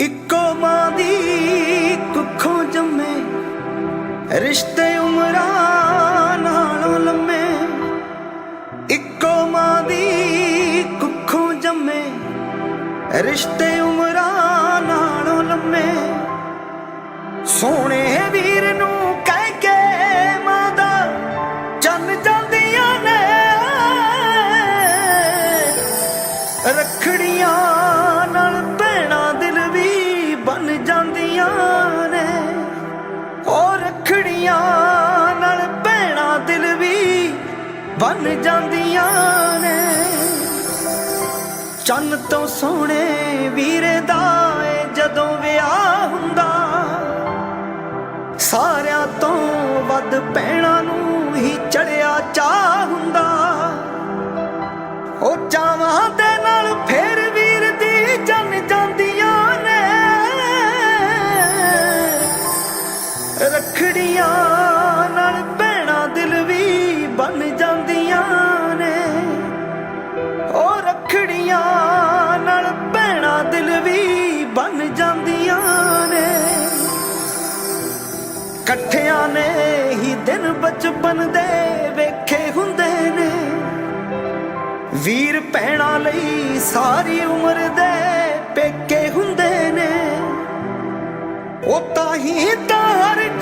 ਇੱਕੋ ਮਾਂ ਦੀ ਕੁੱਖੋਂ ਜੰਮੇ। ਰਿਸ਼ਤੇ ਉਮਰਾਂ ਨਾਲੋਂ ਲੰਮੇ। ਇੱਕੋ ਮਾਂ ਦੀ ਕੁੱਖੋਂ ਜੰਮੇ। ਰਿਸ਼ਤੇ ਉਮਰਾਂ ਨਾਲੋਂ ਲੰਮੇ। ਸੋਹਣੇ ਵੀਰ ਨੂੰ ਕਹਿ ਕੇ ਮਾਂ ਦਾ ਜਨ ਜਾਂਦੀਆਂ ਨੇ। ਰੱਖੜੀਆਂ ਜਾਂਦੀਆਂ ਨੇ। ਉਹ ਰੱਖੜੀਆਂ ਨਾਲ ਭੈਣਾਂ ਦਿਲ ਵੀ ਬਨ ਜਾਂਦੀਆਂ ਨੇ। ਚੰਨ ਤੋਂ ਸੋਹਣੇ ਵੀਰੇ ਦਾ ਏ ਜਦੋਂ ਵਿਆਹ ਹੁੰਦਾ, ਸਾਰਿਆਂ ਤੋਂ ਵੱਧ ਭੈਣਾਂ ਨੂੰ ਹੀ ਚੜਿਆ ਚਾਹ ਹੁੰਦਾ। ਰੱਖੜੀਆਂ ਨਾਲ ਭੈਣਾਂ ਦਿਲ ਵੀ ਬਨ ਜਾਂਦੀਆਂ ਨੇ। ਉਹ ਰੱਖੜੀਆਂ ਨਾਲ ਭੈਣਾਂ ਦਿਲ ਵੀ ਬਨ ਜਾਂਦੀਆਂ ਨੇ। ਇਕੱਠਿਆਂ ਨੇ ਹੀ ਦਿਨ ਬਚਪਨ ਦੇ ਵੇਖੇ ਹੁੰਦੇ ਨੇ। ਵੀਰ ਭੈਣਾਂ ਲਈ ਸਾਰੀ ਉਮਰ ਦੇ ਪੇਕੇ ਹੁੰਦੇ ਨੇ। ਉਹ ਤਾਂ ਹੀ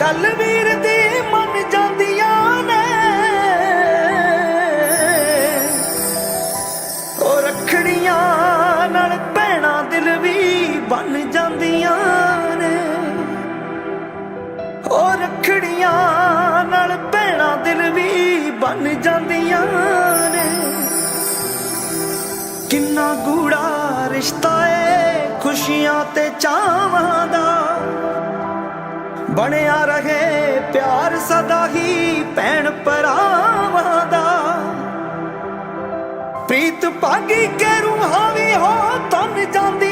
ਗੱਲ ਵੀਰ ਦੀ ਮੰਨ ਜਾਂਦੀਆਂ ਨੇ। ਉਹ ਰੱਖੜੀਆਂ ਨਾਲ ਭੈਣਾਂ ਦਿਲ ਵੀ ਬਨ ਜਾਂਦੀਆਂ ਨੇ। ਉਹ ਰੱਖੜੀਆਂ ਨਾਲ ਭੈਣਾਂ ਦਿਲ ਵੀ ਬਣ ਜਾਂਦੀਆਂ ਨੇ। ਕਿੰਨਾ ਗੂੜਾ ਰਿਸ਼ਤਾ ਏ ਖੁਸ਼ੀਆਂ ਤੇ ਚਾਵਾਂ ਦਾ। ਬਣਿਆ ਰਹੇ, ਪਿਆਰ ਸਦਾ ਹੀ ਭੈਣ ਭਰਾਵਾਂ ਦਾ। ਪ੍ਰੀਤ ਪਾਗੀ ਕੇ ਰੂਹਾਂ ਹੋ ਤਨ ਜਾਂਦੀ